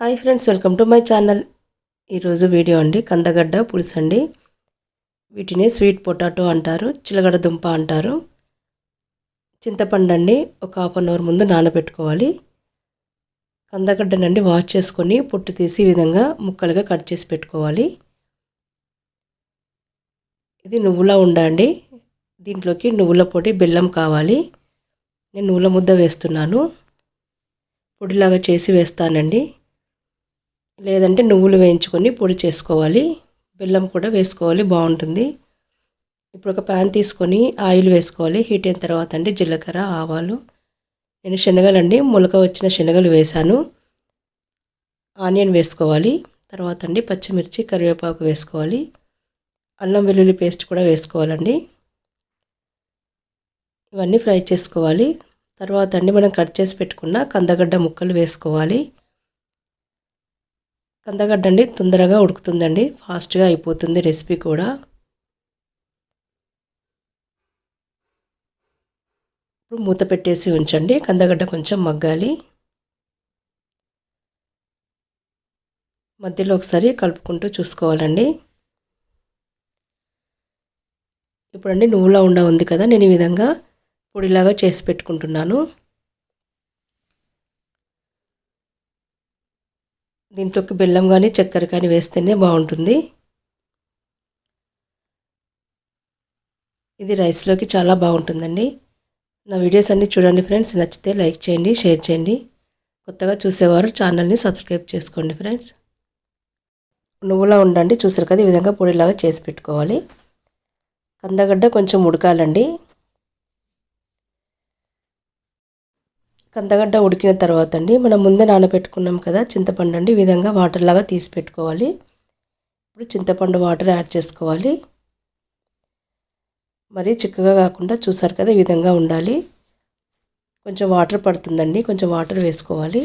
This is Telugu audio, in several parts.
Hi friends welcome to my channel. ఈరోజు వీడియో అండి కందగడ్డ పులుసు అండి వీటిని స్వీట్ పొటాటో అంటారు చిలగడ దుంప అంటారు. చింతపండు అండి ఒక హాఫ్ అన్ అవర్ ముందు నానబెట్టుకోవాలి. కందగడ్డనండి వాష్ చేసుకొని పొట్టు తీసి ఈ విధంగా ముక్కలుగా కట్ చేసి పెట్టుకోవాలి. ఇది నువ్వులా ఉండండి దీంట్లోకి నువ్వుల పొడి బెల్లం కావాలి. నేను నువ్వుల ముద్ద వేస్తున్నాను. పొడిలాగా చేసి వేస్తానండి. లేదంటే నువ్వులు వేయించుకొని పొడి చేసుకోవాలి. బెల్లం కూడా వేసుకోవాలి బాగుంటుంది. ఇప్పుడు ఒక ప్యాన్ తీసుకొని ఆయిల్ వేసుకోవాలి. హీట్ అయిన తర్వాత అండి జీలకర్ర ఆవాలు. నేను శనగలండి మొలక వచ్చిన శనగలు వేశాను. ఆనియన్ వేసుకోవాలి. తర్వాత అండి పచ్చిమిర్చి కరివేపాకు వేసుకోవాలి. అల్లం వెల్లుల్లి పేస్ట్ కూడా వేసుకోవాలండి. ఇవన్నీ ఫ్రై చేసుకోవాలి. తర్వాత అండి మనం కట్ చేసి పెట్టుకున్న కందగడ్డ ముక్కలు వేసుకోవాలి. కందగడ్డ అండి తొందరగా ఉడుకుతుందండి. ఫాస్ట్గా అయిపోతుంది రెసిపీ కూడా. ఇప్పుడు మూత పెట్టేసి ఉంచండి. కందగడ్డ కొంచెం మగ్గాలి. మధ్యలో ఒకసారి కలుపుకుంటూ చూసుకోవాలండి. ఇప్పుడండి నువ్వులా ఉండ ఉంది కదా నేను ఈ విధంగా పొడిలాగా చేసి పెట్టుకుంటున్నాను. దీంట్లోకి బెల్లం కానీ చక్కెర కానీ వేస్తేనే బాగుంటుంది. ఇది రైస్లోకి చాలా బాగుంటుందండి. నా వీడియోస్ అన్నీ చూడండి ఫ్రెండ్స్ నచ్చితే లైక్ చేయండి షేర్ చేయండి. కొత్తగా చూసేవారు ఛానల్ని సబ్స్క్రైబ్ చేసుకోండి ఫ్రెండ్స్ నువ్వులా ఉండండి. చూసారు కదా ఈ విధంగా పొడిలాగా చేసి పెట్టుకోవాలి. కందగడ్డ కొంచెం ఉడకాలండి. కందగడ్డ ఉడికిన తర్వాత అండి మనం ముందే నానబెట్టుకున్నాం కదా చింతపండు అండి ఈ విధంగా వాటర్ లాగా తీసి పెట్టుకోవాలి. ఇప్పుడు చింతపండు వాటర్ యాడ్ చేసుకోవాలి. మరీ చిక్కగా కాకుండా చూసారు కదా ఈ విధంగా ఉండాలి. కొంచెం వాటర్ పడుతుందండి కొంచెం వాటర్ వేసుకోవాలి.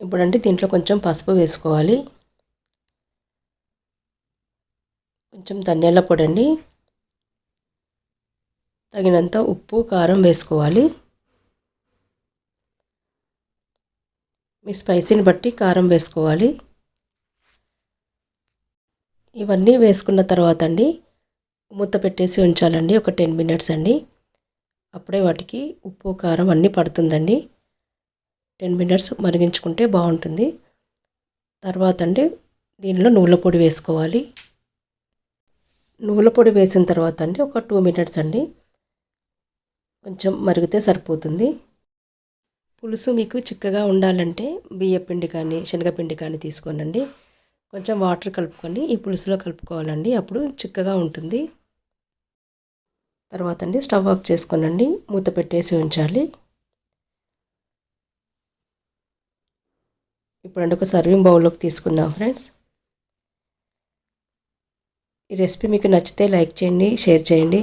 ఇప్పుడంటే దీంట్లో కొంచెం పసుపు వేసుకోవాలి. కొంచెం ధనియాల పొడి అండి తగినంత ఉప్పు కారం వేసుకోవాలి. మీ స్పైసీని బట్టి కారం వేసుకోవాలి. ఇవన్నీ వేసుకున్న తర్వాత అండి మూత పెట్టేసి ఉంచాలండి ఒక టెన్ మినిట్స్ అండి. అప్పుడే వాటికి ఉప్పు కారం అన్నీ పడుతుందండి. టెన్ మినిట్స్ మరిగించుకుంటే బాగుంటుంది. తర్వాత అండి దీనిలో నువ్వుల పొడి వేసుకోవాలి. నువ్వుల పొడి వేసిన తర్వాత అండి ఒక టూ మినిట్స్ అండి. కొంచెం మరిగితే సరిపోతుంది. పులుసు మీకు చిక్కగా ఉండాలంటే బియ్యపిండి కానీ శనగపిండి కానీ తీసుకోనండి. కొంచెం వాటర్ కలుపుకొని ఈ పులుసులో కలుపుకోవాలండి. అప్పుడు చిక్కగా ఉంటుంది. తర్వాత అండి స్టవ్ ఆఫ్ చేసుకోనండి. మూత పెట్టేసి ఉంచాలి. ఇప్పుడు ఒక సర్వింగ్ బౌల్లోకి తీసుకుందాం ఫ్రెండ్స్. ఈ రెసిపీ మీకు నచ్చితే లైక్ చేయండి షేర్ చేయండి.